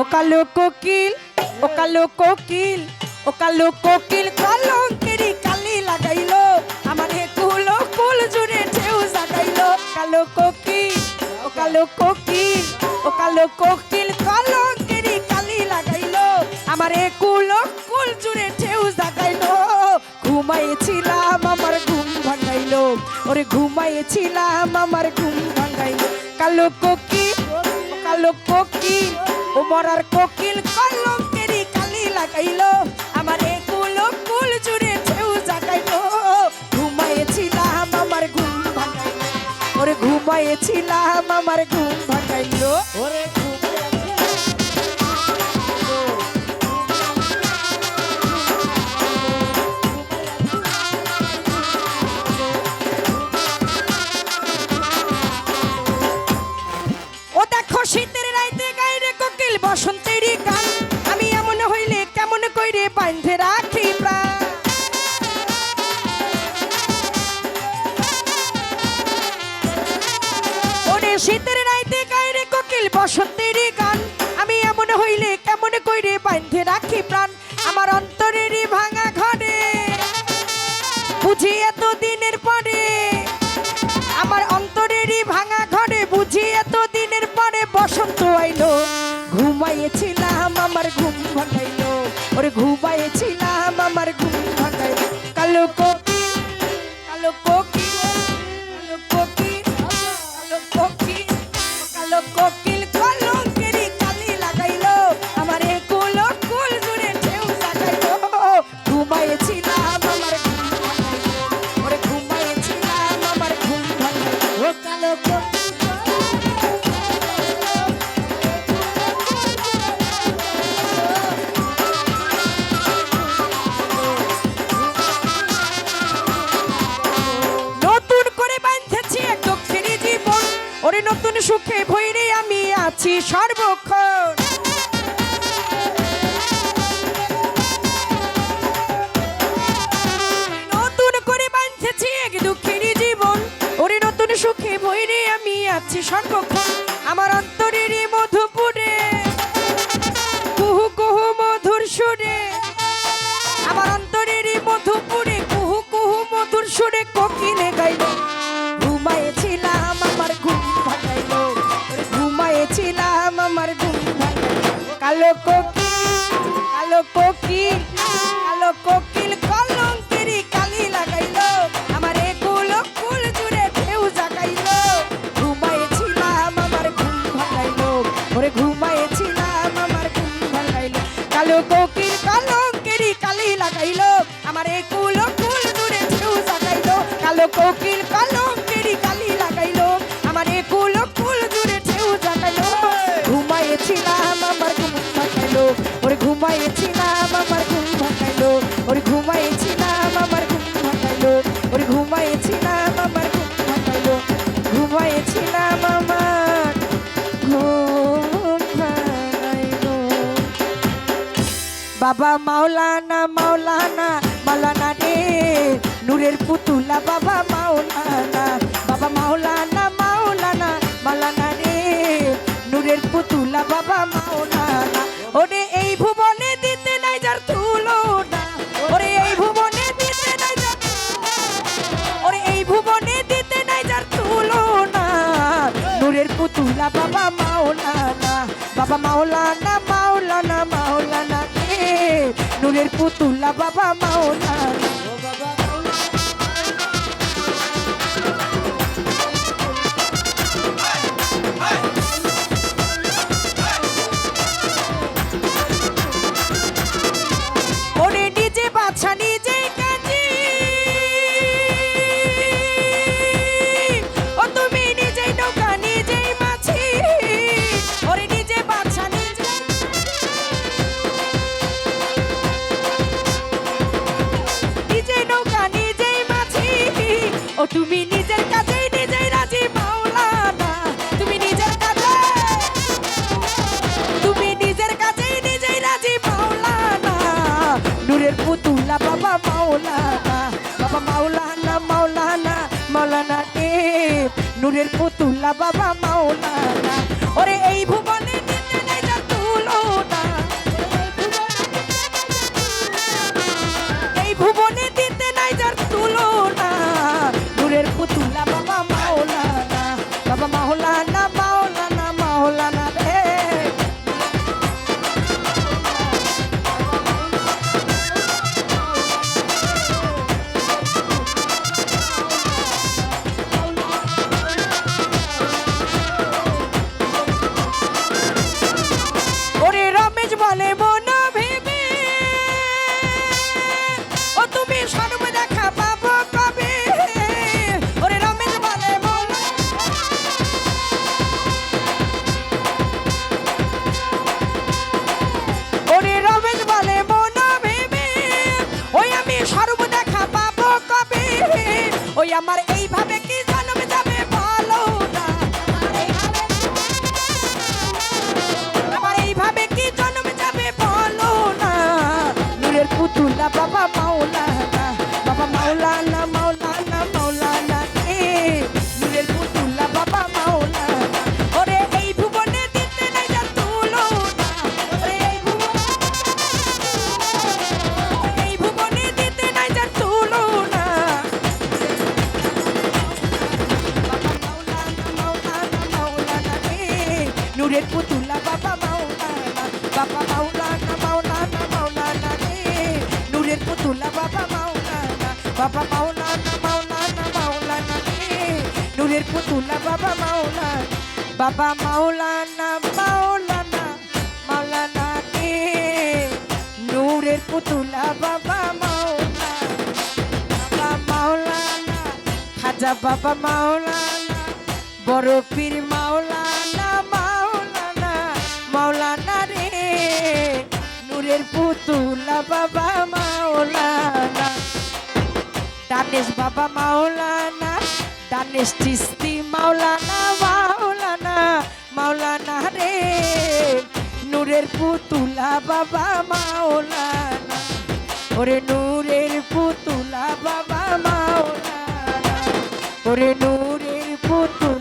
ও কালো কোকিল ও কালো কোকিল ও কালো। কোকিল কলঙ্কেরি কালি লাগাইলো, আমার হে কুলো, কুল জুড়ে ঢেউ জাগাইলো। কালো কোকিল ও কালো কোকিল ও কালো। কোকিল কলঙ্কেরি কালি লাগাইলো, আমার হে কুলো, কুল জুড়ে ঢেউ জাগাইলো। ঘুমাইছিলাম, আমার ঘুম ভাঙাইলো। ওরে ঘুমাইছিলাম, আমার ঘুম ভাঙাইলো। কালো কোকিল কালো কোকিল ও মরার কোকিল কেরি কালি লাগাইলো। আমার এ কুলো কুল জুড়ে ছেউ জাগাইলো। ঘুমাইছিলাম, আমার ঘুম ভাঙাইলো। ওরে ঘুমাইছিলাম, আমার ঘুম ভাঙাইলো। ওরে শীতের রাইতে গাইরে কোকিল বসন্তেরই গান। আমি এমন হইলে কেমন কইরে বাঁধে রাখি প্রাণ? আমার অন্তরেরই ভাঙা ঘরে। বুঝি এত দিনের পরে, আমার অন্তরেরই ভাঙা ঘরে। বুঝি এত দিনের পরে বসন্ত আইলো। ঘুমাইয়েছিলাম আমার ঘুম ভাঙাইলো। ওরে ঘুমাইয়েছিলাম আমার ঘুম ভাঙাইলো। কালো কোকিল কালো কোকিল কালো কোকিল। আছি সর্বক্ষণ। নতুন করে বাঁধেছি এক দুঃখেরই জীবন। ওরে নতুন সুখে ভৈরে আমি আছি সর্বক্ষণ। কোকিল কলঙ্কেরি কালি লাগাইলো। আমার কুলো কুল জুড়ে ঢেউ জাগাইলো। ঘুমাইছিলাম, আমার ঘুম ভাঙাইলো। ওরে ঘুমাইছিলাম, আমার ঘুম ভাঙাইলো। ওরে ঘুমাইছিলাম, আমার ঘুম ভাঙাইলো। ওরে ঘুমাইছিলাম, আমার ঘুম ভাঙাইলো। ঘুমাইছিলাম, আমার ঘুম ভাঙাইলো। বাবা মাওলানা মাওলানা মাওলানা নূরের পুতুলা বাবা মাওলানা বাবা মাওলানা মাওলানা মাওলানা রে। নূরের পুতুলা বাবা মাওলানা, ওরে এই ভুবনে দিতে নাই যার তুলনা। ওরে এই ভুবনে দিতে নাই যার ওরে এই ভুবনে দিতে নাই যার তুলনা। নূরের পুতুলা বাবা মাওলানা বাবা মাওলানা মাওলানা মাওলানা রে। নূরের পুতুলা বাবা মাওলানা। তুমি নিজের কাজেই নিজেই রাজি, মাওলানা। তুমি নিজের কাজে। তুমি নিজের কাছেই নিজেই রাজি, মাওলানা। নূরের পুতুলা বাবা, মাওলানা। বাবা, মাওলানা মাওলানা মাওলানা এ নূরের পুতুলা বাবা নূরের পুতুলা বাবা মাওলানা বাবা মাওলানা মাওলানা মাওলানা রে নূরের পুতুলা বাবা মাওলানা বাবা মাওলানা মাওলানা মাওলানা রে নূরের পুতুলা বাবা মাওলানা বাবা মাওলানা মাওলানা মাওলানা রে নূরের পুতুলা বাবা মাওলানা বাবা মাওলানা খাজা বাবা মাওলানা বড় পীর মাওলানা পুতুলা বাবা মাওলানা, দানেশ বাবা মাওলানা, দানেশ চিস্তি মাওলানা মাওলানা মাওলানা রে। নূরের পুতুলা বাবা মাওলানা, ওরে নূরের পুতুলা বাবা মাওলানা, ওরে নূরের পুতুলা